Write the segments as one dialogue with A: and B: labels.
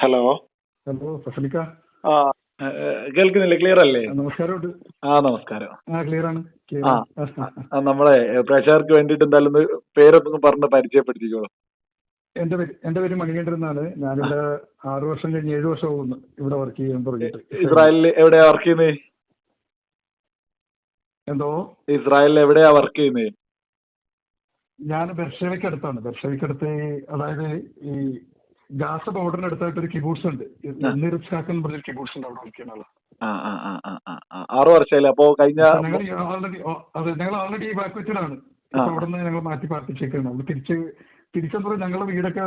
A: Hello.
B: Hello ഫസലിക്ക
A: ആ കേൾക്കുന്നില്ല? Clear അല്ലേ? ആ നമസ്കാരം.
B: ആ ക്ലിയർ ആണ്.
A: നമ്മളെ പ്രേക്ഷകർക്ക് വേണ്ടിയിട്ട് എന്തായാലും പേരൊന്നും പറഞ്ഞ് പരിചയപ്പെടുത്തിക്കോളൂ.
B: എന്റെ പേര് എന്റെ പേര് മണികണ്ഠൻ എന്നാണ്. ഞാനിവിടെ ആറു വർഷം കഴിഞ്ഞ് ഏഴു വർഷം പോകുന്നു ഇവിടെ വർക്ക് ചെയ്യാൻ തുടങ്ങിയിട്ട്.
A: ഇസ്രായേലിൽ എവിടെയാ വർക്ക് ചെയ്യുന്നത്
B: എന്തോ?
A: ഇസ്രായേലിൽ എവിടെയാ വർക്ക് ചെയ്യുന്നത്
B: ഞാൻ ബെർഷവയ്ക്ക് അടുത്താണ്. ബെർഷവയ്ക്ക് അടുത്ത് ഈ- അതായത് ഈ ഗാസ ബോർഡറിന് അടുത്തായിട്ട് ഒരു കിബൂട്സ് ഉണ്ട്. എന്ന് പറഞ്ഞൊരു കിബൂട്സ് ഉണ്ട് അവിടെ വർക്ക് ചെയ്യുന്ന ആളാ.
A: ആ ആ ആ ആ ആ, ആ. ആറു വർഷമല്ലേ അപ്പോ കഴിഞ്ഞ
B: ഞങ്ങൾ ഓൾറെഡി അതെ ഞങ്ങൾ ഓൾറെഡി ഇവാക്വേറ്റഡ് ആണ്. അവിടെ നിന്ന് ഞങ്ങൾ മാറ്റി പാർപ്പിച്ചേക്കാണ്. അവിടെ തിരിച്ച് തിരിച്ചെന്തോ ഞങ്ങളുടെ വീടൊക്കെ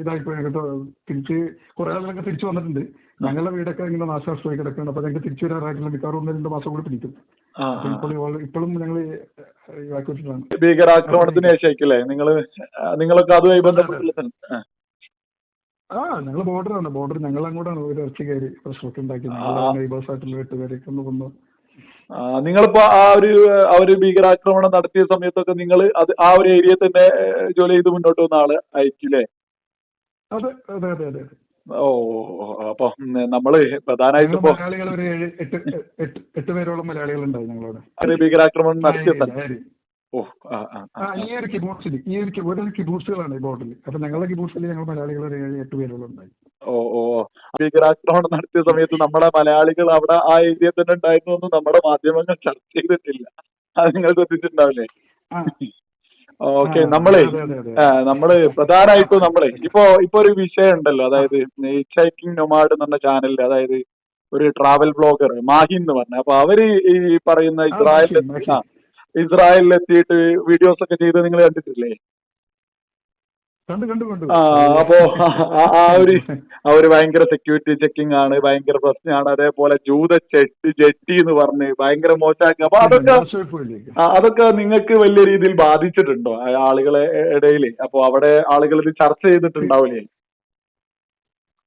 B: ഇതായിപ്പോയി. കേട്ടോ തിരിച്ച് കുറെ ആളുകളൊക്കെ തിരിച്ചു വന്നിട്ടുണ്ട്. ഞങ്ങളുടെ വീടൊക്കെ ഇങ്ങനെ നാശനഷ്ടമായി കിടക്കുകയാണ്. അപ്പൊ ഞങ്ങൾക്ക് തിരിച്ചു വരാറായിട്ടുള്ള മിക്കവാറും ഒന്ന് രണ്ട് മാസം കൂടി പിടിക്കും. ഇപ്പോൾ ഇപ്പോഴും ഞങ്ങൾ
A: ഭീകരാക്രമണത്തിന് ശേഷം നിങ്ങൾ നിങ്ങളൊക്കെ അതുമായി ബന്ധപ്പെട്ടുള്ള സ്ഥലം. ആ.
B: ഞങ്ങൾ ബോർഡറാണ് ബോർഡർ ഞങ്ങൾ അങ്ങോട്ടാണ് ഒരു ഇറച്ചി കയറി പ്രശ്നമൊക്കെ ഉണ്ടാക്കി
A: ആ.
B: നെയ്ബേഴ്സ് ആയിട്ടുള്ള എട്ടുപേരൊക്കെ ഒന്ന് കൊന്നു
A: ആ, നിങ്ങളിപ്പോ ആ ഒരു ആ ഒരു ഭീകരാക്രമണം നടത്തിയ സമയത്തൊക്കെ നിങ്ങൾ അത് ആ ഒരു ഏരിയ തന്നെ ജോലി ചെയ്ത് മുന്നോട്ട് വന്ന ആൾ ആയിരിക്കില്ലേ
B: അതെ അതെ അതെ അതെ
A: ഓ അപ്പൊ നമ്മൾ പ്രധാനമായിട്ടും
B: മലയാളികൾ ഒരു എട്ട് പേരോളം മലയാളികൾ
A: ഉണ്ടാവും ഭീകരാക്രമണം നടത്തിയ? ഓ ആ
B: ഈ ഒരു കിബൂട്ട്സിൽ ഈ ഒരു ഒരു കിബൂട്ട്സുകളാണ് ഈ ബോർഡിൽ അപ്പൊ ഞങ്ങളുടെ കിബൂട്ട്സിൽ ഞങ്ങൾ മലയാളികൾ ഒരു ഏഴ് എട്ട് പേരോളം ഉണ്ടായി
A: ഓ ഓ. ഓ. ഭീകരാക്രമണം നടത്തിയ സമയത്ത് നമ്മുടെ മലയാളികൾ അവിടെ ആ ഏരിയ തന്നെ ഉണ്ടായിരുന്നു എന്ന് നമ്മുടെ മാധ്യമങ്ങൾ ചർച്ച ചെയ്തിട്ടില്ല. അത് നിങ്ങൾ ശ്രദ്ധിച്ചിട്ടുണ്ടാവില്ലേ. ഓക്കെ നമ്മളെ നമ്മൾ പ്രധാനമായിട്ടും നമ്മളെ ഇപ്പോ ഇപ്പൊ ഒരു വിഷയം ഉണ്ടല്ലോ. അതായത് ഹൈക്കിംഗ് നൊമാഡ് എന്ന ചാനലിൽ ചാനലിൽ അതായത് ഒരു ട്രാവൽ ബ്ലോഗർ മാഹിൻ എന്ന് പറഞ്ഞ. അപ്പൊ അവർ ഈ പറയുന്ന ഇസ്രായേലിന്റെ ഇസ്രായേലിൽ എത്തിയിട്ട് വീഡിയോസ് ഒക്കെ ചെയ്ത് നിങ്ങൾ കണ്ടിട്ടില്ലേ?
B: കണ്ടു കണ്ടു കണ്ടു.
A: ആ അപ്പോ ആ- ആ ഒരു ഭയങ്കര സെക്യൂരിറ്റി ചെക്കിംഗ് ആണ് ഭയങ്കര പ്രശ്നമാണ്. അതേപോലെ ജൂത ചെട്ടി ജെട്ടി എന്ന് പറഞ്ഞ് ഭയങ്കര മോശമാക്കി. അപ്പൊ അതൊക്കെ അതൊക്കെ നിങ്ങൾക്ക് വലിയ രീതിയിൽ ബാധിച്ചിട്ടുണ്ടോ? ആളുകളെ ഇടയിൽ അപ്പൊ അവിടെ ആളുകൾ ഇത് ചർച്ച ചെയ്തിട്ടുണ്ടാവില്ലേ?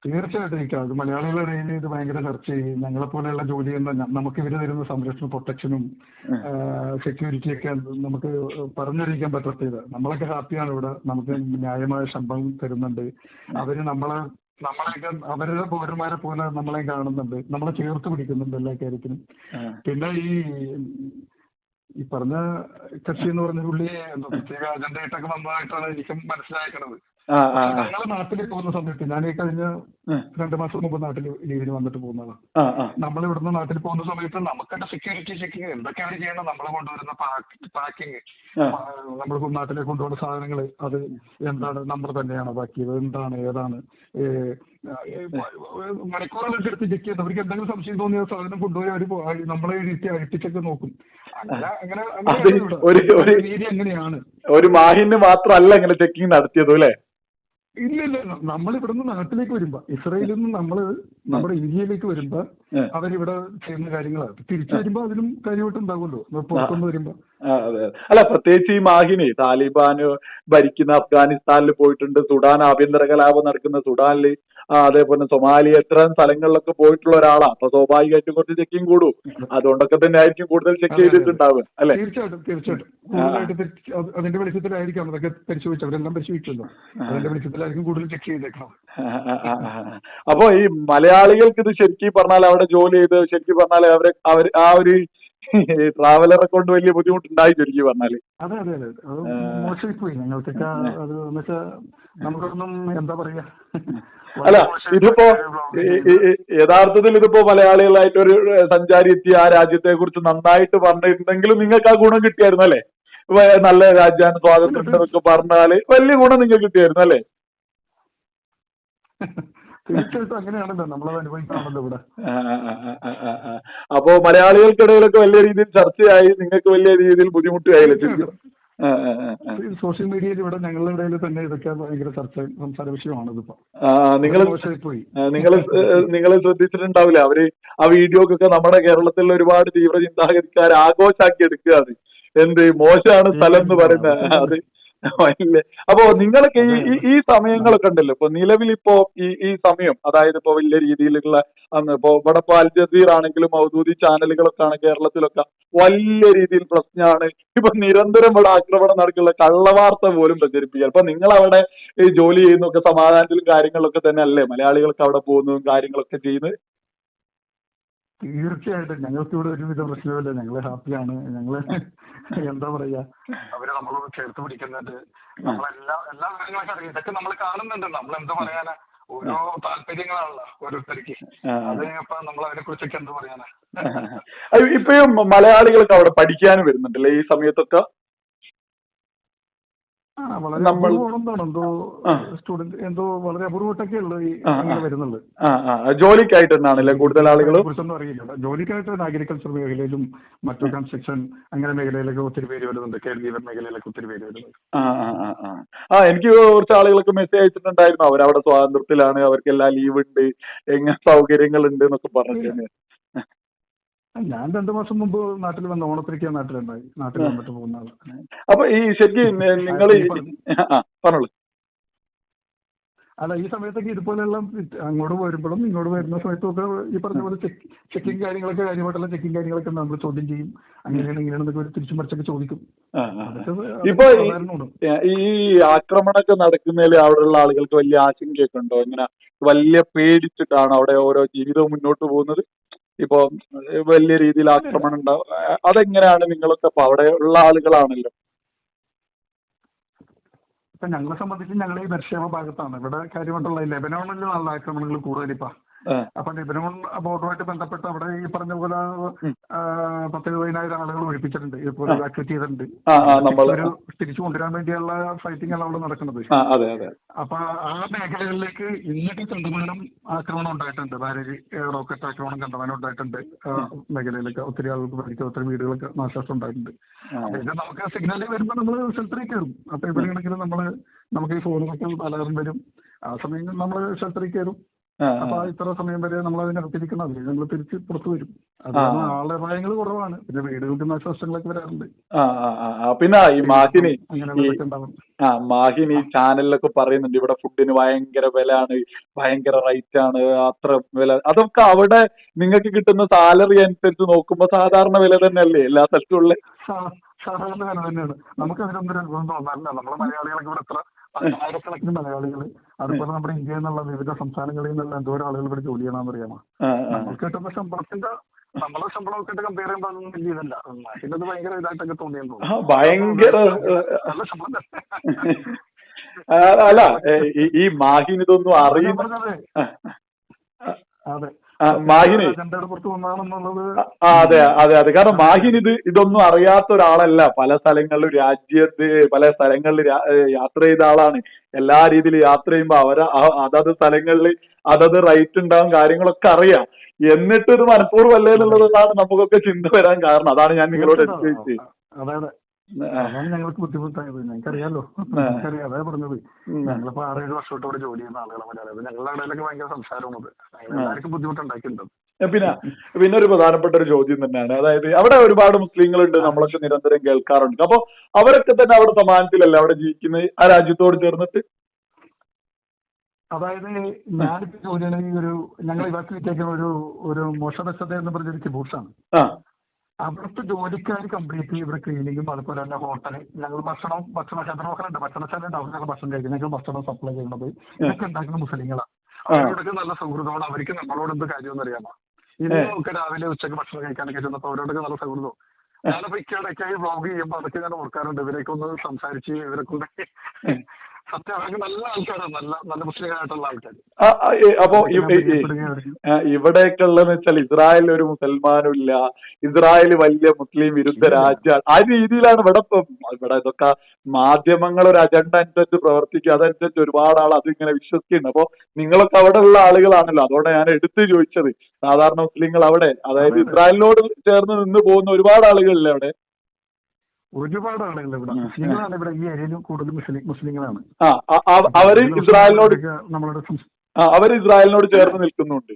B: തീർച്ചയായിട്ടും എനിക്ക് അത് മലയാളികളുടെ ഇടയിൽ ഇത് ഭയങ്കര ചർച്ച ചെയ്യും. ഞങ്ങളെ പോലെയുള്ള ജോലി ചെയ്യുന്ന നമുക്ക് ഇവർ തരുന്ന സംരക്ഷണ പ്രൊട്ടക്ഷനും സെക്യൂരിറ്റിയൊക്കെ നമുക്ക് പറഞ്ഞറിയിക്കാൻ പറ്റാത്തത്. നമ്മളൊക്കെ ഹാപ്പിയാണ് ഇവിടെ. നമുക്ക് ന്യായമായ ശമ്പളം തരുന്നുണ്ട്. അവർ നമ്മളെ നമ്മളെയൊക്കെ അവരുടെ പൗരന്മാരെ പോലെ നമ്മളെ കാണുന്നുണ്ട്. നമ്മളെ ചേർത്ത് പിടിക്കുന്നുണ്ട് എല്ലാ കാര്യത്തിനും. പിന്നെ ഈ ഈ പറഞ്ഞ കക്ഷി എന്ന് പറഞ്ഞ പുള്ളി പ്രത്യേക അജണ്ടയായിട്ടൊക്കെ വന്നതായിട്ടാണ് എനിക്കും മനസ്സിലാക്കണത്. ഞങ്ങൾ നാട്ടിൽ പോകുന്ന സമയത്ത് ഞാൻ ഈ കഴിഞ്ഞ രണ്ടു മാസം മുമ്പ് നാട്ടിൽ ലീവിന് വന്നിട്ട് പോകുന്നതാണ് നമ്മൾ ഇവിടുന്ന് നാട്ടിൽ പോകുന്ന സമയത്ത് നമുക്കൊക്കെ സെക്യൂരിറ്റി ചെക്കിങ് എന്തൊക്കെയാണ് ചെയ്യണം നമ്മൾ കൊണ്ടുവരുന്ന പാക്കിങ്. നമ്മൾ നാട്ടിലെ കൊണ്ടുപോകുന്ന സാധനങ്ങൾ അത് എന്താണ്? നമ്മൾ തന്നെയാണോ? ബാക്കിയത് എന്താണ്? ഏതാണ്? മണിക്കൂറുകളൊക്കെ എടുത്ത് ചെക്ക് ചെയ്യുന്നത് അവർക്ക് എന്തെങ്കിലും സംശയം തോന്നിയ സാധനം കൊണ്ടുപോയി അവർ നമ്മളെ എഴുതി അഴിപ്പിച്ചൊക്കെ നോക്കും. അങ്ങനെ അങ്ങനെ രീതി എങ്ങനെയാണ്
A: ഒരു മാഹിന് മാത്രമല്ല ഇങ്ങനെ ചെക്കിങ് നടത്തിയതും അല്ലേ?
B: ഇല്ല ഇല്ല നമ്മൾ ഇവിടുന്ന് നാട്ടിലേക്ക് വരുമ്പോ ഇസ്രയേലിൽ നിന്ന് നമ്മൾ നമ്മുടെ ഇന്ത്യയിലേക്ക് വരുമ്പോ. അവരിവിടെ ചെയ്യുന്ന കാര്യങ്ങളാണ് തിരിച്ചു വരുമ്പോ അതിലും കാര്യമായിട്ടുണ്ടാവുമല്ലോ പുറത്തുനിന്ന് വരുമ്പോ.
A: അല്ല പ്രത്യേകിച്ച് ഈ മാഹിനി താലിബാന് ഭരിക്കുന്ന അഫ്ഗാനിസ്ഥാനിൽ പോയിട്ടുണ്ട്. സുഡാൻ ആഭ്യന്തര കലാപം നടക്കുന്ന സുഡാനിൽ അതേപോലെ സൊമാലിയ ഇത്തരം സ്ഥലങ്ങളിലൊക്കെ പോയിട്ടുള്ള ഒരാളാണ് അപ്പൊ സ്വാഭാവികമായിട്ടും കുറച്ച് ചെക്കിങ് കൂടും. അതുകൊണ്ടൊക്കെ തന്നെ ആയിരിക്കും കൂടുതൽ ചെക്ക്. ചെയ്തിട്ടുണ്ടാവുക അല്ലെ?
B: തീർച്ചയായിട്ടും അതിന്റെ വെളിച്ചത്തിലായിരിക്കും അതൊക്കെ പരിശോധിച്ചു അവരെല്ലാം പരിശോധിച്ചല്ലോ. അതിന്റെ വെളിച്ചത്തിലായിരിക്കും കൂടുതൽ ചെക്ക് ചെയ്തേക്കണം
A: അപ്പൊ ഈ മലയാളികൾക്ക് ഇത് ശരിക്കും പറഞ്ഞാൽ അവിടെ ജോലി ചെയ്ത് ശരിക്കും പറഞ്ഞാൽ അവരെ അവർ ആ ഒരു ട്രാവലറെ അക്കൗണ്ട് വലിയ ബുദ്ധിമുട്ടുണ്ടായി ചുരുക്കി പറഞ്ഞാൽ.
B: അതെ അതെ അതെ. അത് മോശമായിപ്പോയി. പോയി ഞങ്ങൾക്കൊക്കെ അത് എന്നുവെച്ചാ നമുക്കൊന്നും എന്താ പറയാ?
A: അല്ല ഇതിപ്പോ യഥാർത്ഥത്തിൽ ഇതിപ്പോ മലയാളികളായിട്ട് ഒരു സഞ്ചാരി എത്തി ആ രാജ്യത്തെ കുറിച്ച് നന്നായിട്ട് പറഞ്ഞിട്ടുണ്ടെങ്കിലും നിങ്ങൾക്ക് ആ ഗുണം കിട്ടിയായിരുന്നു അല്ലേ? നല്ല രാജ്യമാണ് സ്വാതന്ത്ര്യം എന്നൊക്കെ പറഞ്ഞാൽ വലിയ ഗുണം നിങ്ങൾക്ക് കിട്ടിയായിരുന്നു അല്ലേ?
B: തീർച്ചയായിട്ടും അങ്ങനെയാണല്ലോ. നമ്മളത് അനുഭവിക്കണമല്ലോ ഇവിടെ.
A: അപ്പോ മലയാളികൾക്കിടയിലൊക്കെ വലിയ രീതിയിൽ ചർച്ചയായി. നിങ്ങൾക്ക് വലിയ രീതിയിൽ ബുദ്ധിമുട്ടായില്ലേ ആ.
B: സോഷ്യൽ മീഡിയയിൽ ഇവിടെ ഞങ്ങളുടെ ഇടയിൽ തന്നെ ഇതൊക്കെ ഭയങ്കര ചർച്ച സംസാര വിഷയമാണ് ഇതിപ്പോ
A: നിങ്ങൾ നിങ്ങൾ നിങ്ങൾ ശ്രദ്ധിച്ചിട്ടുണ്ടാവില്ല. അവർ ആ വീഡിയോക്കൊക്കെ നമ്മുടെ കേരളത്തിൽ ഒരുപാട് തീവ്ര ചിന്താഗതിക്കാർ ആഘോഷാക്കി എടുക്കുക അത് എന്ത് മോശമാണ് സ്ഥലം എന്ന് പറയുന്നത്. അത് അപ്പോ നിങ്ങളൊക്കെ ഈ ഈ- സമയങ്ങളൊക്കെ ഉണ്ടല്ലോ. ഇപ്പൊ നിലവിൽ ഇപ്പോ ഈ ഈ സമയം അതായത് ഇപ്പൊ വലിയ രീതിയിലുള്ള അന്ന് ഇപ്പൊ ഇവിടെ ഇപ്പൊ അൽ ജസീർ ആണെങ്കിലും ഔദ്യോഗിക ചാനലുകളൊക്കെ ആണ് കേരളത്തിലൊക്കെ വലിയ രീതിയിൽ പ്രശ്നമാണ് ഇപ്പൊ നിരന്തരം ഇവിടെ ആക്രമണം നടക്കുന്ന കള്ളവാർത്ത പോലും പ്രചരിപ്പിക്കുക. അപ്പൊ നിങ്ങൾ അവിടെ ഈ ജോലി ചെയ്യുന്നൊക്കെ സമാധാനത്തിലും കാര്യങ്ങളിലൊക്കെ തന്നെ അല്ലേ മലയാളികൾക്ക് അവിടെ പോകുന്നതും കാര്യങ്ങളൊക്കെ ചെയ്യുന്നത്.
B: തീർച്ചയായിട്ടും ഞങ്ങൾക്ക് ഇവിടെ ഒരുവിധ പ്രശ്നമില്ല. ഞങ്ങൾ ഹാപ്പിയാണ്. ഞങ്ങൾ എന്താ പറയാ അവർ നമ്മളോട് ചേർത്ത് പിടിക്കുന്നുണ്ട് നമ്മളെല്ലാ എല്ലാ കാര്യങ്ങളൊക്കെ അറിയാം. ഇതൊക്കെ നമ്മൾ കാണുന്നുണ്ട്. നമ്മൾ എന്താ പറയാനാ ഓരോ താല്പര്യങ്ങളാണല്ലോ ഓരോരുത്തർക്ക്. അത് ഇപ്പൊ നമ്മൾ അതിനെ കുറിച്ചൊക്കെ എന്താ പറയാനാ?
A: ഇപ്പഴും മലയാളികളൊക്കെ അവിടെ പഠിക്കാനും വരുന്നുണ്ടല്ലേ ഈ സമയത്തൊക്കെ?
B: വളരെ
A: നമ്മൾ-
B: എന്തോ സ്റ്റുഡന്റ് എന്തോ വളരെ അപൂർവട്ടൊക്കെ ഉള്ളു ഈ അങ്ങനെ. വരുന്നുള്ളു
A: ആ ആ. ജോലിക്കായിട്ട് തന്നെയാണല്ലേ കൂടുതൽ ആളുകൾ
B: കുറിച്ചൊന്നും അറിയില്ല. ജോലിക്കായിട്ട് അഗ്രികൾച്ചർ മേഖലയിലും മറ്റു കൺസ്ട്രക്ഷൻ അങ്ങനെ മേഖലയിലൊക്കെ ഒത്തിരി പേര് വരുന്നുണ്ട്. കെയർ ഗീവർ മേഖലയിലൊക്കെ ഒത്തിരി പേര് വരുന്നുണ്ട്.
A: ആ ആ ആ ആ. ആ എനിക്ക് കുറച്ച് ആളുകൾക്ക് മെസ്സേജ് അയച്ചിട്ടുണ്ടായിരുന്നു. അവരവിടെ സ്വാതന്ത്ര്യത്തിലാണ്. അവർക്ക് എല്ലാ ലീവ് ഉണ്ട്. എങ്ങനെ സൗകര്യങ്ങൾ ഉണ്ട് എന്നൊക്കെ പറഞ്ഞിട്ട്.
B: ഞാൻ രണ്ടു മാസം മുമ്പ് നാട്ടിൽ വന്ന ഓണത്തിലേക്ക് നാട്ടിലുണ്ടായി. നാട്ടിൽ വന്നിട്ട് പോകുന്ന ആൾ.
A: അപ്പൊ ഈ ശരിക്കും നിങ്ങൾ പറഞ്ഞോളൂ.
B: അല്ല ഈ സമയത്തൊക്കെ ഇതുപോലെയുള്ള ഇത് അങ്ങോട്ട് വരുമ്പോഴും ഇങ്ങോട്ട് വരുന്ന സമയത്തൊക്കെ ഈ പറഞ്ഞ പോലെ ചെക്കിങ് കാര്യങ്ങളൊക്കെ കാര്യമായിട്ടുള്ള ചെക്കിങ് കാര്യങ്ങളൊക്കെ നമ്മൾ ചോദ്യം ചെയ്യും. അങ്ങനെയാണ് ഇങ്ങനെയാണെന്നൊക്കെ ഒരു തിരിച്ചു മറിച്ചൊക്കെ ചോദിക്കും
A: ഇപ്പൊ. ഈ ആക്രമണമൊക്കെ നടക്കുന്നതിൽ അവിടെയുള്ള ആളുകൾക്ക് വലിയ ആശങ്കയൊക്കെ ഉണ്ടോ? ഇങ്ങനെ വലിയ പേടിച്ചിട്ടാണ് അവിടെ ഓരോ ജീവിതവും മുന്നോട്ട് പോകുന്നത്? ഇപ്പൊ വലിയ രീതിയിൽ ആക്രമണം ഉണ്ടാവും അതെങ്ങനെയാണ് നിങ്ങളൊക്കെ അപ്പൊ അവിടെ ഉള്ള ആളുകളാണല്ലോ?
B: ഇപ്പൊ ഞങ്ങളെ സംബന്ധിച്ച് ഞങ്ങൾ ഈ ബർഷേമ ഭാഗത്താണ്. ഇവിടെ കാര്യമായിട്ടുള്ള നല്ല ആക്രമണങ്ങൾ കൂടുതലിപ്പാ. അപ്പൊ നിബിനും ബോർഡുമായിട്ട് ബന്ധപ്പെട്ട് അവിടെ ഈ പറഞ്ഞ പോലെ പത്ത് ഇരുപതിനായിരം ആളുകൾ ഒഴിപ്പിച്ചിട്ടുണ്ട്. ഇപ്പോൾ ഇവാക്യുവേറ്റ് ചെയ്തിട്ടുണ്ട്.
A: നമ്മൾ
B: ഒരു തിരിച്ചു കൊണ്ടുവരാൻ വേണ്ടിയുള്ള ഫൈറ്റിംഗ് ആണ് അവിടെ നടക്കുന്നത്. അപ്പൊ ആ മേഖലകളിലേക്ക് ഇന്നത്തെ കണ്ടമാനം ആക്രമണം ഉണ്ടായിട്ടുണ്ട്. ഭാര്യ റോക്കറ്റ് ആക്രമണം കണ്ടമാനം ഉണ്ടായിട്ടുണ്ട്. മേഖലയിലൊക്കെ ഒത്തിരി ആളുകൾക്ക് പഠിക്കുക ഒത്തിരി വീടുകളൊക്കെ നാശനഷ്ടം ഉണ്ടായിട്ടുണ്ട്. പിന്നെ നമുക്ക് സിഗ്നൽ വരുമ്പോൾ നമ്മൾ ഷെൽട്ടറിൽ കയറും. അപ്പൊ എവിടെയാണെങ്കിലും നമ്മൾ നമുക്ക് ഈ ഫോണുകൾക്ക് അലർം വരും. ആ സമയം നമ്മൾ ഷെൽട്ടറിൽ കയറും. അപ്പൊ ഇത്ര സമയം വരെ നമ്മൾ അതിനകത്തിരിക്കണം അല്ലെങ്കിൽ നമ്മൾ തിരിച്ച് പുറത്തു വരും. അതാണ്
A: ആ.
B: കാരണം ആളുടെ അപായങ്ങൾ കുറവാണ്. പിന്നെ വീടുകൾക്ക് നാശനഷ്ടങ്ങളൊക്കെ വരാറുണ്ട്.
A: പിന്നെ ഈ മാഹിനി ആ മാഹിനി ചാനലിലൊക്കെ പറയുന്നുണ്ട് ഇവിടെ ഫുഡിന് ഭയങ്കര വിലയാണ് ഭയങ്കര റേറ്റ് ആണ് അത്ര വില. അതൊക്കെ അവിടെ നിങ്ങൾക്ക് കിട്ടുന്ന സാലറി അനുസരിച്ച് നോക്കുമ്പോ സാധാരണ വില തന്നെയല്ലേ എല്ലാ സ്ഥലത്തും ഉള്ള?
B: സാധാരണ വില തന്നെയാണ്. നമുക്ക് അതിനൊന്നും തോന്നാറില്ല. നമ്മളെ മലയാളികളൊക്കെ ഇവിടെ എത്ര ആയിരക്കണക്കിന് മലയാളികൾ അതുപോലെ നമ്മുടെ ഇന്ത്യയിൽ നിന്നുള്ള വിവിധ സംസ്ഥാനങ്ങളിൽ നിന്നുള്ള എന്തോരം ആളുകൾ ഇവിടെ ജോലി ചെയ്യണമെന്ന് അറിയാമോ? നമ്മൾ കിട്ടുന്ന ശമ്പളത്തിന്റെ നമ്മളെ ശമ്പളം ഒക്കെ കമ്പയർ ചെയ്യുമ്പോൾ അതൊന്നും വലിയ ഇതല്ല. അതിനത് ഭയങ്കര ഇതായിട്ടൊക്കെ തോന്നിയെന്ന്
A: ഭയങ്കര
B: നല്ല ശമ്പളം
A: അല്ല ഈ- മാഹിന് ഇതൊന്നും
B: ഞാൻ
A: അറിയുന്ന
B: പറഞ്ഞത്
A: ആ,
B: അതെ.
A: മാഹിനി അതെ അതെ അതെ. കാരണം മാഹിൻ ഇത് ഇതൊന്നും അറിയാത്ത ഒരാളല്ല. പല സ്ഥലങ്ങളിലും രാജ്യത്ത് പല സ്ഥലങ്ങളിൽ യാത്ര ചെയ്ത ആളാണ്. എല്ലാ രീതിയിലും യാത്ര ചെയ്യുമ്പോ അവര അതത് സ്ഥലങ്ങളിൽ അതത് റൈറ്റ് ഉണ്ടാവും കാര്യങ്ങളൊക്കെ അറിയാം. എന്നിട്ട് ഇത് മനഃപൂർവം അല്ലേ എന്നുള്ളതാണ് നമുക്കൊക്കെ ചിന്ത വരാൻ കാരണം. അതാണ് ഞാൻ നിങ്ങളോട്
B: എക്സ്പ്ലെയിൻ ചെയ്യുന്നത് അതാണ് ഞങ്ങൾക്ക് ബുദ്ധിമുട്ടായത്. ഞങ്ങൾക്കറിയാലോ ഞങ്ങൾക്കറിയാം അതാ പറഞ്ഞത്. ഞങ്ങളിപ്പോ ആറേഴ് വർഷമായിട്ട് ഇവിടെ ജോലി ചെയ്യുന്ന ആളുകളെ മലയാളം ഞങ്ങളുടെ ഇടയിലൊക്കെ ഭയങ്കര സംസാരമാണത്. ഉണ്ട് എല്ലാവർക്കും ബുദ്ധിമുട്ടുണ്ടാക്കിയിട്ടുണ്ട്
A: പിന്നെ പിന്നെ ഒരു പ്രധാനപ്പെട്ട ഒരു ചോദ്യം തന്നെയാണ്. അതായത് അവിടെ ഒരുപാട് മുസ്ലിങ്ങളുണ്ട്. നമ്മളൊക്കെ നിരന്തരം കേൾക്കാറുണ്ട്. അപ്പൊ അവരൊക്കെ തന്നെ അവിടെ സമാനത്തിലല്ലേ അവിടെ ജീവിക്കുന്നത് ആ രാജ്യത്തോട് ചേർന്നിട്ട്?
B: അതായത് ഞാനിപ്പോ ജോലി ഒരു ഞങ്ങൾ ഇവാക്യുവേറ്റ് ഒരു ഒരു മോശവശത എന്ന് പറഞ്ഞൊരു കിബൂഷാണ്
A: ആ.
B: അവിടുത്തെ ജോലിക്കാർ കംപ്ലീറ്റ് ഇവിടെ ക്ലീനിങ്ങും അതുപോലെ തന്നെ ഹോട്ടൽ ഞങ്ങൾ ഭക്ഷണം ഭക്ഷണശാല ഉണ്ട് ഭക്ഷണശാല ഉണ്ട് അവിടെ ഞങ്ങൾ ഭക്ഷണം കഴിക്കുന്നത് ഞങ്ങൾ ഭക്ഷണം സപ്ലൈ ചെയ്യുന്നത് ഇതൊക്കെ ഉണ്ടാക്കുന്ന മുസ്ലിങ്ങളാണ്. അവരോടൊക്കെ നല്ല സൗഹൃദമാണ്. അവർക്ക് നമ്മളോട് എന്ത് കാര്യമെന്ന് അറിയാമോ? ഇനി നമുക്ക് രാവിലെ ഉച്ചയ്ക്ക് ഭക്ഷണം കഴിക്കാനൊക്കെ ചെന്നപ്പോൾ അവരോടൊക്കെ നല്ല സൗഹൃദം. ഞാനിപ്പോ ഇക്കയിടയ്ക്കായി വ്ളോഗ് ചെയ്യുമ്പോൾ അതൊക്കെ ഞാൻ ഓർക്കാറുണ്ട്. ഇവരൊക്കെ ഒന്ന് സംസാരിച്ച് ഇവരെ കൊണ്ട് സത്യം അവർക്ക് നല്ല ആൾക്കാരാണ്. നല്ല നല്ല മുസ്ലിങ്ങളായിട്ടുള്ള ആൾക്കാർ
A: അപ്പൊ ഇവിടെയൊക്കെ ഉള്ളതെന്ന് വെച്ചാൽ ഇസ്രായേൽ ഒരു മുസൽമാനും ഇല്ല. ഇസ്രായേൽ വലിയ മുസ്ലിം വിരുദ്ധ രാജ്യമാണ് ആ രീതിയിലാണ് ഇവിടെ ഇവിടെ ഇതൊക്കെ മാധ്യമങ്ങൾ ഒരു അജണ്ട അനുസരിച്ച് പ്രവർത്തിക്കുക. അതനുസരിച്ച് ഒരുപാട് ആൾ അതിങ്ങനെ വിശ്വസിക്കുന്നുണ്ട്. അപ്പൊ നിങ്ങളൊക്കെ അവിടെ ഉള്ള ആളുകളാണല്ലോ. അതോടെ ഞാൻ എടുത്തു ചോദിച്ചത്. സാധാരണ മുസ്ലിങ്ങൾ അവിടെ. അതായത് ഇസ്രായേലിനോട് ചേർന്ന് നിന്ന് പോകുന്ന ഒരുപാട് ആളുകളില്ലേ അവിടെ?
B: ഒരുപാട് ആളുകൾ ഇവിടെ. മുസ്ലിങ്ങളാണ് ഇവിടെ ഈ ഏരിയയിലും കൂടുതൽ മുസ്ലിം മുസ്ലിങ്ങളാണ്.
A: അവർ ഇസ്രായേലിനോട്
B: നമ്മളുടെ
A: അവർ ഇസ്രായേലിനോട് ചേർന്ന് നിൽക്കുന്നുണ്ട്.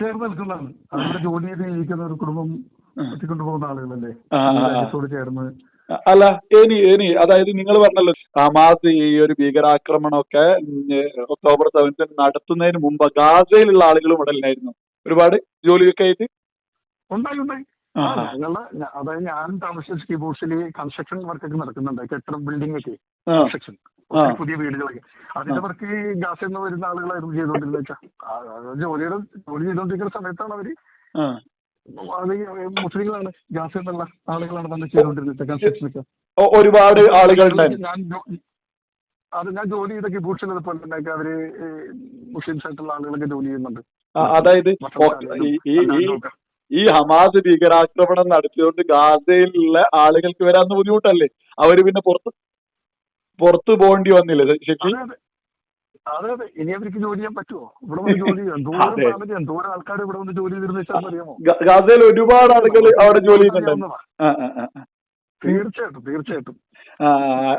B: ചേർന്ന് നിൽക്കുന്നതാണ്. അവരുടെ ജോലി ചെയ്ത് ജീവിക്കുന്ന ഒരു കുടുംബം എത്തിക്കൊണ്ടു പോകുന്ന ആളുകളല്ലേ. രാജ്യത്തോട് ചേർന്ന്.
A: അല്ല ഇനി ഇനി അതായത് നിങ്ങൾ പറഞ്ഞല്ലോ ഹമാസ് ഈ ഒരു ഭീകരാക്രമണമൊക്കെ ഒക്ടോബർ സെവൻത്തിന് നടത്തുന്നതിന് മുമ്പ് ഗാസയിലുള്ള ആളുകളും ഉടലിനായിരുന്നു ഒരുപാട് ജോലിയൊക്കെ ആയിട്ട്?
B: ഉണ്ടായി ഉണ്ടായി. ഞങ്ങളുടെ അതായത് ഞാൻ താമസിച്ച കീബോർഡ്സിൽ കൺസ്ട്രക്ഷൻ വർക്കൊക്കെ നടക്കുന്നുണ്ട്. കെട്ടിടം ബിൽഡിംഗ് ഒക്കെ. കൺസ്ട്രക്ഷൻ പുതിയ വീടുകളൊക്കെ. അതിന്റെ വർക്ക് ഗാസിൽ നിന്ന് വരുന്ന ആളുകളായിരുന്നു ചെയ്തുകൊണ്ടിരുന്നത് വെച്ചാൽ ജോലിയുടെ ജോലി ചെയ്തുകൊണ്ടിരിക്കുന്ന സമയത്താണ്
A: അവർ.
B: അത് മുസ്ലിങ്ങളാണ്. ഗാസിൽ നിന്നുള്ള ആളുകളാണ് തന്നെ ചെയ്തുകൊണ്ടിരുന്നത് കൺസ്ട്രക്ഷൻ ഒക്കെ.
A: ഒരുപാട് ആളുകൾ
B: ഞാൻ അത് ഞാൻ ജോലി ചെയ്ത കീബോർഡ്സിൽ പോലെ തന്നെ അവർ മുസ്ലിംസ് ആയിട്ടുള്ള ആളുകളൊക്കെ ജോലി ചെയ്യുന്നുണ്ട്.
A: അതായത് ഈ ഈ ഹമാസ് ഭീകരാക്രമണം നടത്തിയതുകൊണ്ട് ഗാസയിലുള്ള ആളുകൾക്ക് വരാന്ന് ബുദ്ധിമുട്ടല്ലേ? അവർ പിന്നെ പുറത്ത് പുറത്ത് പോകേണ്ടി വന്നില്ലേ ശരി
B: അതെ അതെ. ഇനി അവർക്ക് ജോലി ചെയ്യാൻ പറ്റുമോ ഇവിടെ വന്ന് ജോലി ചെയ്യാം. ദൂരം ഫാമിലി ദൂരം ആൾക്കാർ ഇവിടെ വന്ന് ജോലി ചെയ്തിരുന്ന അറിയാമോ?
A: ഗാസയിൽ ഒരുപാട് ആളുകൾ അവിടെ ജോലി ചെയ്യുന്നുണ്ട്.
B: തീർച്ചയായിട്ടും തീർച്ചയായിട്ടും.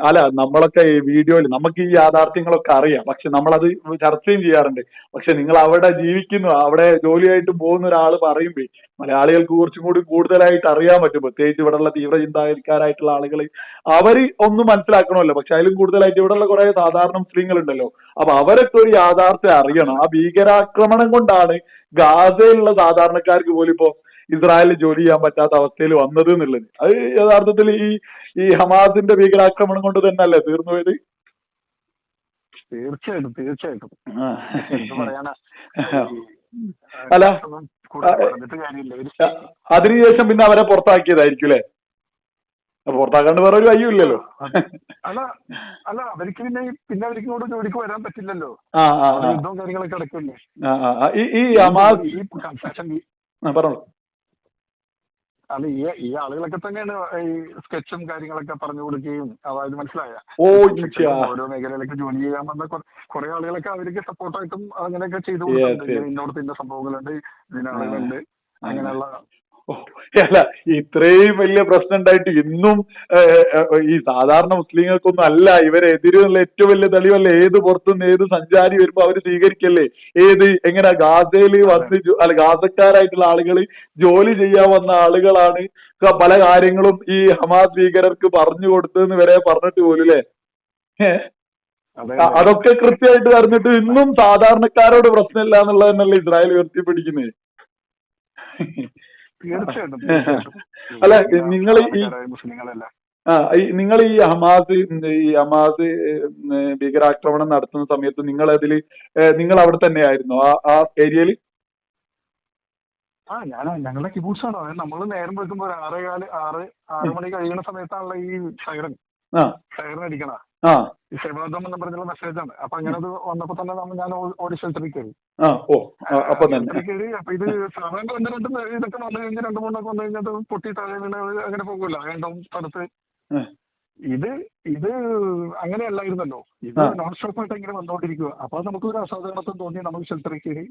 A: അല്ല നമ്മളൊക്കെ ഈ വീഡിയോയിൽ നമുക്ക് ഈ യാഥാർത്ഥ്യങ്ങളൊക്കെ അറിയാം. പക്ഷെ നമ്മളത് ചർച്ചയും ചെയ്യാറുണ്ട്. പക്ഷെ നിങ്ങൾ അവിടെ ജീവിക്കുന്നു അവിടെ ജോലിയായിട്ട് പോകുന്ന ഒരാൾ പറയുമ്പോൾ മലയാളികൾക്ക് കുറച്ചും കൂടി കൂടുതലായിട്ട് അറിയാൻ പറ്റും. പ്രത്യേകിച്ച് ഇവിടെയുള്ള തീവ്ര ചിന്താഗതിക്കാരായിട്ടുള്ള ആളുകൾ അവർ ഒന്നും മനസ്സിലാക്കണമല്ലോ. പക്ഷെ അതിലും കൂടുതലായിട്ട് ഇവിടെയുള്ള കുറെ സാധാരണ മുസ്ലിങ്ങൾ ഉണ്ടല്ലോ അപ്പൊ അവരൊക്കെ ഒരു യാഥാർത്ഥ്യം അറിയണം. ആ ഭീകരാക്രമണം കൊണ്ടാണ് ഗാസയിലുള്ള സാധാരണക്കാർക്ക് പോലും ഇപ്പോ ഇസ്രായേലിൽ ജോലി ചെയ്യാൻ പറ്റാത്ത അവസ്ഥയിൽ വന്നത് എന്നുള്ളത്. അത് യഥാർത്ഥത്തിൽ ഈ ഈ ഹമാസിന്റെ ഭീകരാക്രമണം കൊണ്ട് തന്നെയല്ലേ തീർന്നു പോയത്?
B: തീർച്ചയായിട്ടും തീർച്ചയായിട്ടും.
A: അല്ല, അതിനുശേഷം പിന്നെ അവരെ പുറത്താക്കിയതായിരിക്കും അല്ലേ? പുറത്താക്കാണ്ട് വേറെ ഒരു വഴിയില്ലല്ലോ
B: അല്ല അല്ല അവർക്ക് പിന്നെ പിന്നെ അവർക്ക് ഇങ്ങോട്ട് ജോലിക്ക് വരാൻ പറ്റില്ലല്ലോ. യുദ്ധവും കാര്യങ്ങളൊക്കെ നടക്കില്ലേ.
A: ഈ ഈ ഹമാസ്
B: ഈ കൺസ്ട്രക്ഷൻ
A: ആ, പറഞ്ഞോളൂ.
B: അല്ല ഈ ഈ ആളുകളൊക്കെ തന്നെയാണ് ഈ സ്കെച്ചും കാര്യങ്ങളൊക്കെ പറഞ്ഞു കൊടുക്കുകയും അതായത് മനസ്സിലായ?
A: ഓ
B: ഓരോ മേഖലയിലൊക്കെ ജോലി ചെയ്യാൻ വന്ന കുറെ ആളുകളൊക്കെ അവർക്ക് സപ്പോർട്ടായിട്ടും അങ്ങനെയൊക്കെ ചെയ്തു കൊടുക്കുന്നുണ്ട്. ഇന്നോടത്ത് ഇന്ന സംഭവങ്ങളുണ്ട് ഇതിനാളുകളുണ്ട്. അങ്ങനെയുള്ള
A: അല്ല ഇത്രയും വലിയ പ്രശ്നം ഉണ്ടായിട്ട് ഇന്നും ഈ സാധാരണ മുസ്ലിങ്ങൾക്കൊന്നും അല്ല. ഇവരെ എതിരുള്ള ഏറ്റവും വലിയ തെളിവല്ലേ? ഏത് പുറത്തുനിന്ന് ഏത് സഞ്ചാരി വരുമ്പോ അവർ സ്വീകരിക്കല്ലേ? ഏത് എങ്ങനെ ഗാസയിൽ വന്ന് അല്ല ഗാസക്കാരായിട്ടുള്ള ആളുകൾ ജോലി ചെയ്യാൻ വന്ന ആളുകളാണ് പല കാര്യങ്ങളും ഈ ഹമാസ് ഭീകരർക്ക് പറഞ്ഞു കൊടുത്തതെന്ന് വരെ പറഞ്ഞിട്ട് പോലും അതൊക്കെ കൃത്യമായിട്ട് അറിഞ്ഞിട്ട് ഇന്നും സാധാരണക്കാരോട് പ്രശ്നമില്ല എന്നുള്ളത് തന്നെയല്ലേ ഇസ്രായേൽ ഉയർത്തിപ്പിടിക്കുന്നത്
B: തീർച്ചയായിട്ടും.
A: അല്ല, നിങ്ങൾ ഈ- ആ ഈ നിങ്ങൾ ഈ ഹമാസ് ഈ ഹമാസ് ഭീകരാക്രമണം നടത്തുന്ന സമയത്ത് നിങ്ങൾ അതിൽ നിങ്ങൾ അവിടെ തന്നെയായിരുന്നു? ആ ആ ഏരിയയിൽ
B: ആ ഞാൻ ഞങ്ങളുടെ കിബൂട്സ് ആണോ. അതായത് നമ്മൾ നേരം വെക്കുമ്പോൾ ആറേകാൽ ആറ് ആറ് മണി കഴിയുന്ന സമയത്താണല്ലോ ഈ സൈറൻ
A: ആ.
B: സൈറൻ അടിക്കണ. സേവാദം എന്ന് പറഞ്ഞുള്ള മെസ്സേജ് ആണ് അപ്പൊ അങ്ങനെ അത് വന്നപ്പോ തന്നെ ഞാൻ ഓ- ഓടി ഷെൽട്ടറിൽ കയറി കയറി. അപ്പൊ ഇത് സാധാരണ ഒന്ന് രണ്ട് ഇതൊക്കെ വന്നു കഴിഞ്ഞാൽ രണ്ട് മൂന്നൊക്കെ വന്നു കഴിഞ്ഞാൽ പൊട്ടി താഴെ വീണ് അങ്ങനെ പോകുമല്ലോ. രണ്ടും സ്ഥലത്ത്. ഇത് ഇത് അങ്ങനെയല്ലായിരുന്നല്ലോ. ഇത്. നോൺ സ്റ്റോപ്പ് ആയിട്ട് ഇങ്ങനെ വന്നുകൊണ്ടിരിക്കുക അപ്പൊ നമുക്ക് ഒരു അസാധാരണത്വം തോന്നി നമുക്ക് ഷെൽട്ടറിൽ കയറി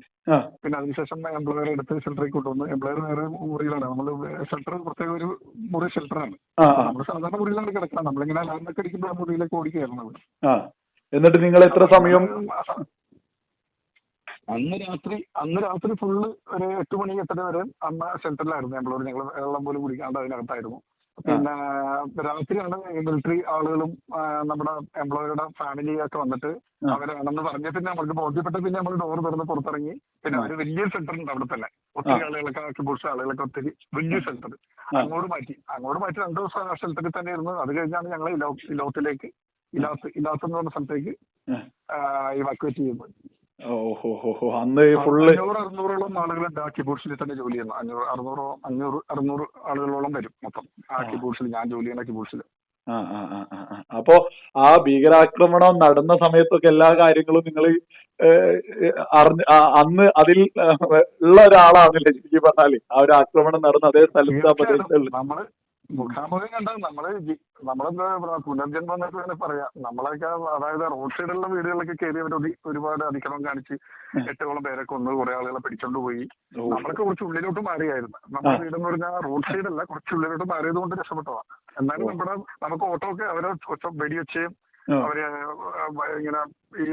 B: പിന്നെ അതിനുശേഷം എംപ്ലോയറെ എടുത്ത് ഷെൽട്ടറിൽ കൊണ്ടുവന്നു. എംപ്ലോയർ വേറെ മുറിയിലാണ്. നമ്മൾ ഷെൽട്ടർ പ്രത്യേക ഒരു മുറി ഷെൽട്ടറാണ് നമ്മൾ സാധാരണ മുറിയിലാണ് കിടക്കുന്നത് നമ്മളിങ്ങനെ അലാറിനൊക്കെ അടിക്കുമ്പോൾ ആ മുറിയിലേക്ക് ഓടി കയറുന്നത്
A: ആ. എന്നിട്ട് നിങ്ങൾ എത്ര സമയം
B: അന്ന് രാത്രി അന്ന് രാത്രി ഫുള്ള് ഒരു എട്ട് മണി എട്ടര വരെ അന്ന് ഷെൽട്ടറിലായിരുന്നു എംപ്ലോയർ ഞങ്ങൾ വെള്ളം പോലും കുടിക്കാണ്ട് അതിനകത്തായിരുന്നു. പിന്നെ രാത്രിയാണ് മിലിറ്ററി ആളുകളും നമ്മുടെ എംപ്ലോയിയുടെ ഫാമിലി ഒക്കെ വന്നിട്ട്. അവരാണെന്ന് പറഞ്ഞ പിന്നെ നമ്മൾക്ക് ബോധ്യപ്പെട്ട പിന്നെ നമ്മൾ ഡോർ തുറന്ന് പുറത്തിറങ്ങി. പിന്നെ ഒരു വലിയ സെന്റർ ഉണ്ട് അവിടെ തന്നെ. ഒത്തിരി. ആളുകളൊക്കെ പുരുഷ ആളുകളൊക്കെ ഒത്തിരി വലിയ സെന്റർ. അങ്ങോട്ട് മാറ്റി. അങ്ങോട്ട് മാറ്റി രണ്ടു ദിവസം ആ ഷെൽട്ടറിൽ തന്നെ ഇരുന്നു അത് കഴിഞ്ഞാണ് ഞങ്ങൾ ഇലോ ഇലോത്തിലേക്ക് ഇലാസ് ഇലാത്ത് എന്ന് പറഞ്ഞ സ്ഥലത്തേക്ക്. ഇവാക്യുവേറ്റ് ചെയ്യുന്നത്.
A: ഓ ഹോ ഹോ. ഹോ അന്ന് ഫുള്ള്
B: അഞ്ഞൂറ് അറുന്നൂറോളം ആളുകളുണ്ട് ആ കിബോർഡ്സിൽ തന്നെ ജോലി ചെയ്യുന്നു അഞ്ഞൂറ് അറുന്നൂറോ അഞ്ഞൂറ് അറുന്നൂറ് ആളുകളോളം വരും മൊത്തം ആ. കിബോർഡ്സിൽ ഞാൻ ജോലി ചെയ്യുന്ന
A: ആ. അപ്പോ ആ ഭീകരാക്രമണം നടന്ന സമയത്തൊക്കെ എല്ലാ കാര്യങ്ങളും നിങ്ങൾ അറിഞ്ഞ് അന്ന് അതിൽ ഉള്ള ഒരാളാണല്ലേ ശരിക്കും പറഞ്ഞാൽ ആ ഒരു ആക്രമണം നടന്ന അതേ സ്ഥലത്ത് ആ പ്രദേശത്തുള്ള
B: നമ്മൾ മുഖാമുഖം കണ്ട നമ്മൾ നമ്മളെന്താ പുനർജന്മം എന്നൊക്കെ വേണേ പറയാം നമ്മളൊക്കെ അതായത് റോഡ് സൈഡിലുള്ള വീടുകളിലൊക്കെ കയറി അവർ ഒരുപാട് അതിക്രമം കാണിച്ച്. എട്ടോളം പേരെ കൊന്ന് കുറെ ആളുകളെ പിടിച്ചോണ്ട് പോയി. നമ്മളൊക്കെ കുറച്ച് ഉള്ളിലോട്ട് മാറിയായിരുന്നു നമ്മുടെ. വീടെന്ന് പറഞ്ഞാൽ റോഡ് സൈഡല്ല കുറച്ച് ഉള്ളിലോട്ട് മാറിയത് കൊണ്ട് രക്ഷപ്പെട്ടതാ എന്നാലും. നമ്മുടെ നമുക്ക് ഓട്ടോ ഒക്കെ അവരെ വെടിവെച്ചും അവർ ഇങ്ങനെ ഈ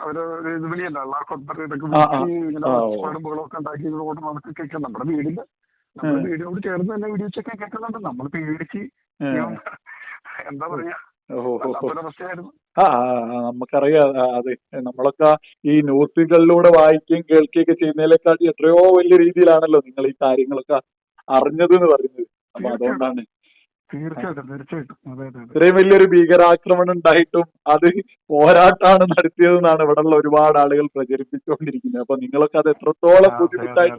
B: അവർ ഇത് വിളിയല്ല അള്ളാഹ് ഇതൊക്കെ. വിളിച്ച് ഇങ്ങനെ. പാടുമ്പോഴൊക്കെ ഉണ്ടാക്കി ഓട്ടം നമുക്ക് കേൾക്കാം നമ്മുടെ വീടിന്റെ നമ്മൾ വീടിനോട് ചേർന്ന് തന്നെ വീഡിയോ ചെക്ക് കേൾക്കുന്നുണ്ട് നമ്മൾ പേടിച്ച് എന്താ പറയാ
A: നമുക്കറിയാം. അതെ. നമ്മളൊക്കെ ഈ ന്യൂസുകളിലൂടെ വായിക്കുകയും കേൾക്കുകയൊക്കെ ചെയ്യുന്നതിനെക്കാട്ടി എത്രയോ വലിയ രീതിയിലാണല്ലോ നിങ്ങൾ ഈ കാര്യങ്ങളൊക്കെ അറിഞ്ഞത് എന്ന് പറയുന്നത്. അപ്പൊ അതുകൊണ്ടാണ്.
B: തീർച്ചയായിട്ടും തീർച്ചയായിട്ടും.
A: ഇത്രയും വലിയൊരു ഭീകരാക്രമണം ഉണ്ടായിട്ടും അത് പോരാട്ടാണ് നടത്തിയതെന്നാണ് ഇവിടെയുള്ള ഒരുപാട് ആളുകൾ പ്രചരിപ്പിച്ചുകൊണ്ടിരിക്കുന്നത്. അപ്പൊ നിങ്ങളൊക്കെ അത് എത്രത്തോളം ബുദ്ധിമുട്ടായി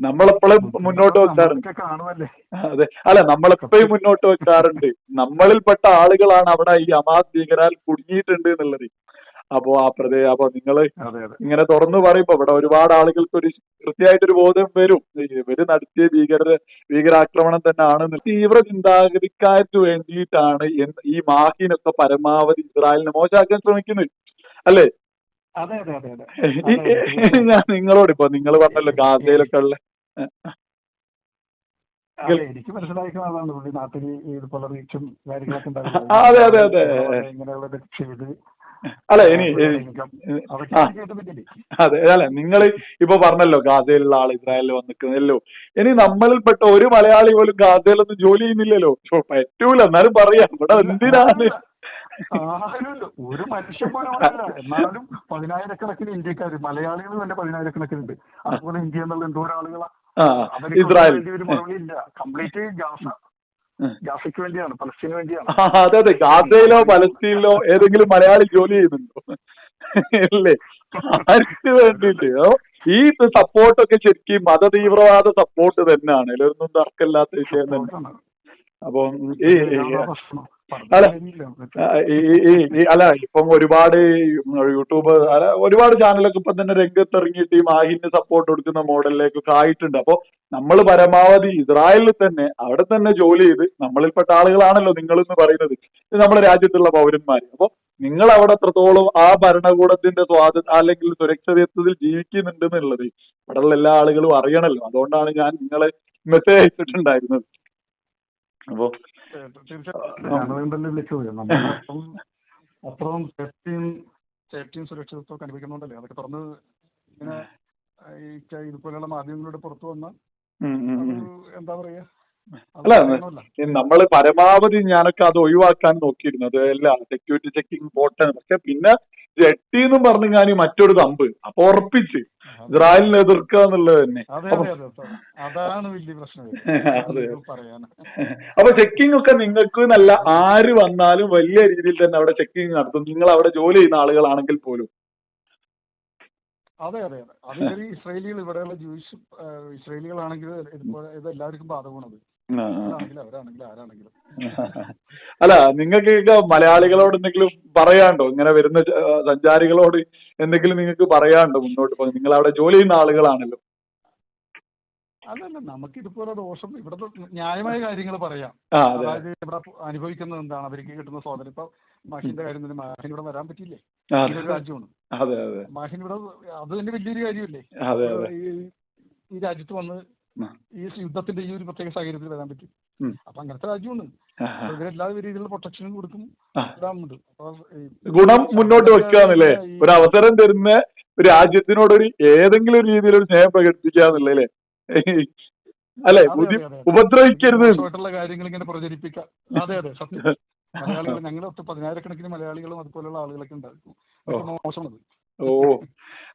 A: നമ്മളെപ്പോഴും മുന്നോട്ട് വെക്കാറുണ്ട്
B: കാണുമല്ലേ
A: അതെ. അല്ല നമ്മളെപ്പോഴും മുന്നോട്ട് വെക്കാറുണ്ട് നമ്മളിൽപ്പെട്ട ആളുകളാണ് അവിടെ ഈ അമാസ് ഭീകരാൽ കുടുങ്ങിയിട്ടുണ്ട് എന്നുള്ളത്. അപ്പോ ആ പ്രദേ അപ്പൊ നിങ്ങൾ ഇങ്ങനെ തുറന്നു പറയുമ്പോ ഇവിടെ ഒരുപാട് ആളുകൾക്ക് ഒരു കൃത്യമായിട്ടൊരു ബോധം വരും. ഇവർ നടത്തിയ ഭീകര ഭീകരാക്രമണം തന്നെ തീവ്ര ചിന്താഗതിക്കാർക്ക് വേണ്ടിയിട്ടാണ് ഈ മാഹിനൊക്കെ പരമാവധി ഇസ്രായേലിനെ മോശമാക്കാൻ ശ്രമിക്കുന്നത്. അല്ലേ? ഞാൻ നിങ്ങളോട് ഇപ്പൊ നിങ്ങൾ പറഞ്ഞല്ലോ ഗാസയിലൊക്കെ ഉള്ള
B: അതെ, എനിക്ക് മനസ്സിലാക്കുന്ന അതാണ് പുള്ളി. നാട്ടിൽ ഇതുപോലെ റീച്ചും കാര്യങ്ങളൊക്കെ
A: അതെ, അതെ, അതെ.
B: ഇങ്ങനെയുള്ളത് ചെയ്ത്
A: അല്ല ഇനി അതെ അല്ല നിങ്ങൾ ഇപ്പൊ പറഞ്ഞല്ലോ ഗാസയിലുള്ള ആൾ ഇസ്രായേലിൽ വന്നിക്കുന്നല്ലോ. ഇനി നമ്മളിൽപ്പെട്ട ഒരു മലയാളി പോലും ഗാസയിലൊന്നും ജോലി ചെയ്യുന്നില്ലല്ലോ. പറ്റൂല എന്നാലും പറയാം. ഇവിടെ എന്തിനാണ്?
B: ഒരു മനുഷ്യൻ പോലും. എന്നാലും പതിനായിരക്കണക്കിന് ഇന്ത്യക്കാര് മലയാളികൾ തന്നെ പതിനായിരക്കണക്കിനുണ്ട് അതുപോലെ ഇന്ത്യ എന്നുള്ള എന്തോരം ആളുകളാ.
A: ഇസ്രായേൽ.
B: Complete Gaza. ഗാസയ്ക്ക് വേണ്ടിയാണ് പലസ്തീന് വേണ്ടിയാണ്.
A: ആ, അതെ അതെ. ഗാസയിലോ പലസ്തീനിലോ ഏതെങ്കിലും മലയാളി ജോലി ചെയ്യുന്നുണ്ടോ? അല്ലേ ആർക്ക് വേണ്ടിയിട്ട് ഓ, ഈ സപ്പോർട്ടൊക്കെ ശരിക്കും മതതീവ്രവാദ സപ്പോർട്ട് തന്നെയാണ്. ഇതിലൊന്നും തർക്കമില്ലാത്ത വിഷയം തന്നെ. അപ്പൊ ഈ- അല്ല. അല്ല ഇപ്പം ഒരുപാട് യൂട്യൂബ് അല്ല ഒരുപാട് ചാനലൊക്കെ ഇപ്പം തന്നെ രംഗത്തിറങ്ങിയിട്ട് ഈ മാഹിന് സപ്പോർട്ട് കൊടുക്കുന്ന മോഡലിലേക്കൊക്കെ ആയിട്ടുണ്ട്. അപ്പൊ നമ്മൾ പരമാവധി ഇസ്രായേലിൽ തന്നെ അവിടെ തന്നെ ജോലി ചെയ്ത് നമ്മളിൽപ്പെട്ട ആളുകളാണല്ലോ നിങ്ങൾ എന്ന് പറയുന്നത് നമ്മുടെ രാജ്യത്തുള്ള പൗരന്മാർ അപ്പൊ നിങ്ങൾ അവിടെ എത്രത്തോളം ആ ഭരണകൂടത്തിന്റെ സ്വാത അല്ലെങ്കിൽ സുരക്ഷിതത്വത്തിൽ ജീവിക്കുന്നുണ്ട് എന്നുള്ളത് ഇവിടെയുള്ള എല്ലാ ആളുകളും അറിയണല്ലോ. അതുകൊണ്ടാണ് ഞാൻ നിങ്ങളെ മെസ്സേജ് അയച്ചിട്ടുണ്ടായിരുന്നത് അപ്പോ
B: അത്രയും സേഫ്റ്റിയും സേഫ്റ്റിയും അനുഭവിക്കുന്നുണ്ടല്ലേ? അതൊക്കെ തുറന്ന് ഇങ്ങനെ ഇതുപോലെയുള്ള മാധ്യമങ്ങളുടെ പുറത്തു വന്ന. എന്താ പറയാ?
A: അല്ല,
B: നമ്മൾ
A: നമ്മൾ പരമാവധി ഞാനൊക്കെ അത് ഒഴിവാക്കാൻ നോക്കിയിരുന്നു. അത് സെക്യൂരിറ്റി ചെക്കിംഗ് പോട്ടെ പക്ഷെ പിന്നെ ജെട്ടി എന്നും പറഞ്ഞു ഞാൻ മറ്റൊരു തമ്പ് അപ്പൊ ഉറപ്പിച്ച് ഇസ്രായേലിനെ എതിർക്കുക എന്നുള്ളത് തന്നെ.
B: അതാണ് വലിയ പ്രശ്നം.
A: അപ്പൊ ചെക്കിംഗ് ഒക്കെ നിങ്ങൾക്ക് നല്ല ആര് വന്നാലും വലിയ രീതിയിൽ തന്നെ അവിടെ ചെക്കിംഗ് നടത്തും. നിങ്ങൾ അവിടെ ജോലി ചെയ്യുന്ന ആളുകളാണെങ്കിൽ പോലും.
B: അതെ അതെ അതെ. അതിലൊരു ഇസ്രയേലികൾ ഇവിടെയുള്ള ജൂയിഷ് ഇസ്രയേലികളാണെങ്കിൽ ഇത് എല്ലാവർക്കും ബാധകമാണത്.
A: അല്ല നിങ്ങൾക്ക് മലയാളികളോട് എന്തെങ്കിലും പറയാണ്ടോ ഇങ്ങനെ വരുന്ന സഞ്ചാരികളോട് എന്തെങ്കിലും നിങ്ങൾക്ക് പറയാണ്ടോ മുന്നോട്ട് പോകുന്നത് നിങ്ങൾ അവിടെ ജോലി ചെയ്യുന്ന ആളുകളാണല്ലോ.
B: അതല്ല നമുക്ക് ഇതുപോലെ ദോഷം. ഇവിടുത്തെ ന്യായമായ കാര്യങ്ങൾ പറയാം. അതായത് ഇവിടെ അനുഭവിക്കുന്നത് എന്താണ്? അവർക്ക് കിട്ടുന്ന സ്വാതന്ത്ര്യം. ഇപ്പൊ മഹിന്റെ കാര്യം തന്നെ മഹിൻ ഇവിടെ വരാൻ പറ്റില്ലേ
A: ആ,
B: രാജ്യമാണ്. മാഹിന് ഇവിടെ അത് തന്നെ വലിയൊരു കാര്യമല്ലേ? ഈ രാജ്യത്ത് വന്ന്. ഈ യുദ്ധത്തിന്റെ ഈ ഒരു പ്രത്യേക സാഹചര്യത്തിൽ വരാൻ പറ്റും. അപ്പൊ അങ്ങനത്തെ രാജ്യമുണ്ട്. ഇവരെല്ലാ രീതിയിലുള്ള പ്രൊട്ടക്ഷനും കൊടുക്കും. എല്ലാം ഉണ്ട്
A: ഗുണം മുന്നോട്ട് വെക്കാന്നല്ലേ? ഒരു അവസരം തരുന്ന ഒരു രാജ്യത്തിനോടൊരു ഏതെങ്കിലും ഒരു രീതിയിൽ ഒരു സ്നേഹം അല്ലെ?
B: അതെ.
A: ഉപദ്രവിക്കരുത്.
B: കാര്യങ്ങൾ ഇങ്ങനെ പ്രചരിപ്പിക്കാം. അതെ അതെ സത്യം. മലയാളികൾ ഞങ്ങൾ ഒത്ത് പതിനായിരക്കണക്കിന് മലയാളികളും അതുപോലെയുള്ള ആളുകളൊക്കെ ഉണ്ടായിരുന്നു മോശമത്
A: ഓ.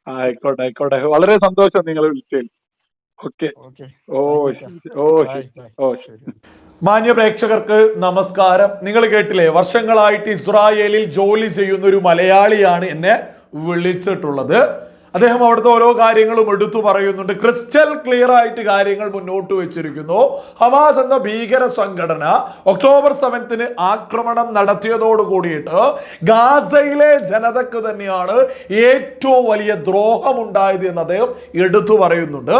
A: ആയിക്കോട്ടെ ആയിക്കോട്ടെ. വളരെ സന്തോഷം നിങ്ങളെ വിളിച്ചതിൽ. ഓക്കെ.
B: ഓക്കെ.
A: ഓ ഓ ശരി. ഓ ശരി.
B: ശരി.
C: മാന്യ പ്രേക്ഷകർക്ക് നമസ്കാരം. നിങ്ങൾ കേട്ടില്ലേ വർഷങ്ങളായിട്ട് ഇസ്രായേലിൽ ജോലി ചെയ്യുന്ന ഒരു മലയാളിയാണ് എന്നെ വിളിച്ചിട്ടുള്ളത്. അദ്ദേഹം അവിടുത്തെ ഓരോ കാര്യങ്ങളും എടുത്തു പറയുന്നുണ്ട്. ക്രിസ്റ്റൽ ക്ലിയർ ആയിട്ട് കാര്യങ്ങൾ മുന്നോട്ട് വെച്ചിരിക്കുന്നു. ഹമാസ് എന്ന ഭീകര സംഘടന ഒക്ടോബർ സെവൻത്തിന് ആക്രമണം നടത്തിയതോട് കൂടിയിട്ട് ഗാസയിലെ ജനതക്ക് തന്നെയാണ് ഏറ്റവും വലിയ ദ്രോഹമുണ്ടായത് എന്ന് അദ്ദേഹം എടുത്തു പറയുന്നുണ്ട്.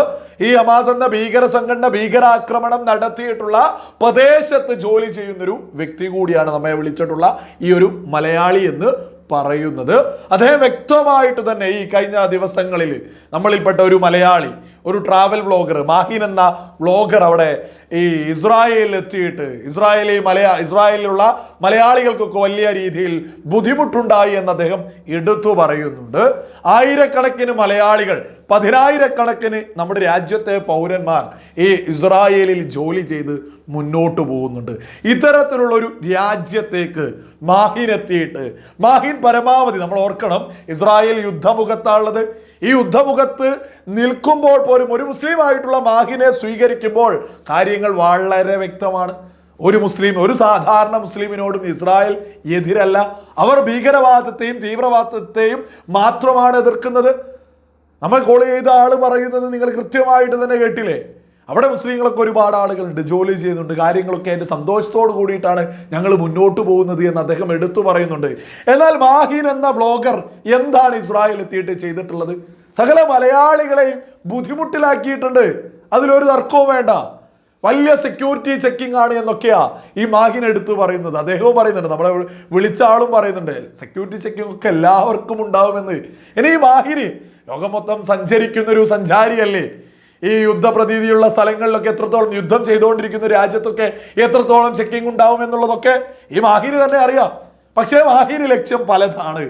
C: ഈ ഹമാസ് എന്ന ഭീകര സംഘടന ഭീകരാക്രമണം നടത്തിയിട്ടുള്ള പ്രദേശത്ത് ജോലി ചെയ്യുന്നൊരു വ്യക്തി കൂടിയാണ് നമ്മെ വിളിച്ചിട്ടുള്ള ഈ ഒരു മലയാളി എന്ന് പറയുന്നത്. അദ്ദേഹം വ്യക്തമായിട്ട് തന്നെ ഈ കഴിഞ്ഞ ദിവസങ്ങളിൽ നമ്മളിൽപ്പെട്ട ഒരു മലയാളി ഒരു ട്രാവൽ വ്ളോഗർ മാഹിൻ എന്ന വ്ളോഗർ അവിടെ ഈ ഇസ്രായേലിൽ എത്തിയിട്ട് ഇസ്രായേലി മലയാ ഇസ്രായേലിലുള്ള മലയാളികൾക്കൊക്കെ വലിയ രീതിയിൽ ബുദ്ധിമുട്ടുണ്ടായി എന്ന് അദ്ദേഹം എടുത്തു പറയുന്നുണ്ട്. ആയിരക്കണക്കിന് മലയാളികൾ പതിനായിരക്കണക്കിന് നമ്മുടെ രാജ്യത്തെ പൗരന്മാർ ഈ ഇസ്രായേലിൽ ജോലി ചെയ്ത് മുന്നോട്ട് പോകുന്നുണ്ട്. ഇത്തരത്തിലുള്ള ഒരു രാജ്യത്തേക്ക് മാഹിൻ എത്തിയിട്ട് മാഹിൻ പരമാവധി നമ്മൾ ഓർക്കണം ഇസ്രായേൽ യുദ്ധമുഖത്താണുള്ളത്. ഈ യുദ്ധമുഖത്ത് നിൽക്കുമ്പോൾ പോലും ഒരു മുസ്ലിം ആയിട്ടുള്ള മാഹിനെ സ്വീകരിക്കുമ്പോൾ കാര്യങ്ങൾ വളരെ വ്യക്തമാണ്. ഒരു മുസ്ലിം ഒരു സാധാരണ മുസ്ലിമിനോടും ഇസ്രായേൽ എതിരല്ല. അവർ ഭീകരവാദത്തെയും തീവ്രവാദത്തെയും മാത്രമാണ് എതിർക്കുന്നത്. നമ്മൾ കോൾ ചെയ്ത ആൾ പറയുന്നത് നിങ്ങൾ കൃത്യമായിട്ട് തന്നെ കേട്ടില്ലേ? അവിടെ മുസ്ലിങ്ങളൊക്കെ ഒരുപാട് ആളുകളുണ്ട് ജോലി ചെയ്യുന്നുണ്ട് കാര്യങ്ങളൊക്കെ അതിന്റെ സന്തോഷത്തോട് കൂടിയിട്ടാണ് ഞങ്ങൾ മുന്നോട്ട് പോകുന്നത് എന്ന് അദ്ദേഹം എടുത്തു പറയുന്നുണ്ട്. എന്നാൽ മാഹിൻ എന്ന ബ്ലോഗർ എന്താണ് ഇസ്രായേൽ എത്തിയിട്ട് ചെയ്തിട്ടുള്ളത്? സകല മലയാളികളെയും ബുദ്ധിമുട്ടിലാക്കിയിട്ടുണ്ട്. അതിലൊരു തർക്കവും വേണ്ട. വലിയ സെക്യൂരിറ്റി ചെക്കിംഗ് ആണ് എന്നൊക്കെയാ ഈ മാഹിൻ എടുത്തു പറയുന്നത്. അദ്ദേഹവും പറയുന്നുണ്ട് നമ്മളെ വിളിച്ച ആളും പറയുന്നുണ്ട് സെക്യൂരിറ്റി ചെക്കിംഗ് ഒക്കെ എല്ലാവർക്കും ഉണ്ടാവുമെന്ന്. ഇനി ഈ മാഹിന് ലോകം മൊത്തം സഞ്ചരിക്കുന്ന ഒരു സഞ്ചാരിയല്ലേ? ഈ യുദ്ധപ്രതീതിയുള്ള സ്ഥലങ്ങളിലൊക്കെ എത്രത്തോളം യുദ്ധം ചെയ്തുകൊണ്ടിരിക്കുന്ന രാജ്യത്തൊക്കെ എത്രത്തോളം ചെക്കിംഗ് ഉണ്ടാവും എന്നുള്ളതൊക്കെ ഈ മാഹിരി തന്നെ അറിയാം. പക്ഷേ മാഹിരി ലക്ഷ്യം പലതാണ്.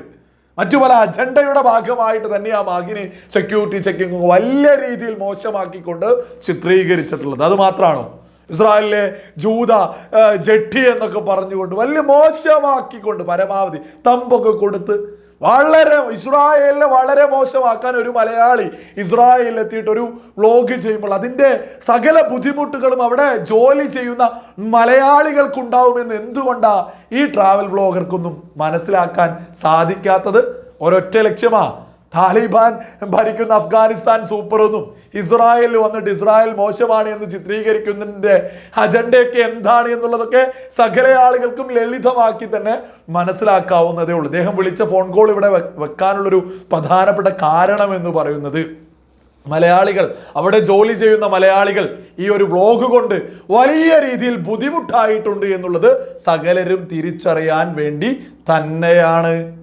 C: മറ്റു പല അജണ്ടയുടെ ഭാഗമായിട്ട് തന്നെ ആ മാഹിനി സെക്യൂരിറ്റി ചെക്കിംഗ് വലിയ രീതിയിൽ മോശമാക്കിക്കൊണ്ട് ചിത്രീകരിച്ചിട്ടുള്ളത്. അത് മാത്രമാണോ? ഇസ്രായേലിലെ ജൂത ആ, ജഡ്ഡി എന്നൊക്കെ പറഞ്ഞുകൊണ്ട് വലിയ മോശമാക്കിക്കൊണ്ട് പരമാവധി തമ്പൊക്കെ കൊടുത്ത് വളരെ ഇസ്രായേലിനെ വളരെ മോശമാക്കാൻ ഒരു മലയാളി ഇസ്രായേലിൽ എത്തിയിട്ട് ഒരു വ്ലോഗ് ചെയ്യുമ്പോൾ അതിന്റെ സകല ബുദ്ധിമുട്ടുകളും അവിടെ ജോലി ചെയ്യുന്ന മലയാളികൾക്കുണ്ടാവുമെന്ന് എന്തുകൊണ്ടാണ് ഈ ട്രാവൽ വ്ലോഗർക്കൊന്നും മനസ്സിലാക്കാൻ സാധിക്കാത്തത്? ഒരൊറ്റ ലക്ഷ്യമാ. താലിബാൻ ഭരിക്കുന്ന അഫ്ഗാനിസ്ഥാൻ സൂപ്പറൊന്നും ഇസ്രായേൽ വന്നിട്ട് ഇസ്രായേൽ മോശമാണ് എന്ന് ചിത്രീകരിക്കുന്നതിന്റെ അജണ്ടയൊക്കെ എന്താണ് എന്നുള്ളതൊക്കെ സകല ആളുകൾക്കും ലളിതമാക്കി തന്നെ മനസ്സിലാക്കാവുന്നതേ ഉള്ളൂ. ഇദ്ദേഹം വിളിച്ച ഫോൺ കോൾ ഇവിടെ വെക്കാനുള്ളൊരു പ്രധാനപ്പെട്ട കാരണം എന്ന് പറയുന്നത് മലയാളികൾ അവിടെ ജോലി ചെയ്യുന്ന മലയാളികൾ ഈ ഒരു വ്ലോഗ് കൊണ്ട് വലിയ രീതിയിൽ ബുദ്ധിമുട്ടായിട്ടുണ്ട് എന്നുള്ളത് സകലരും തിരിച്ചറിയാൻ വേണ്ടി തന്നെയാണ്.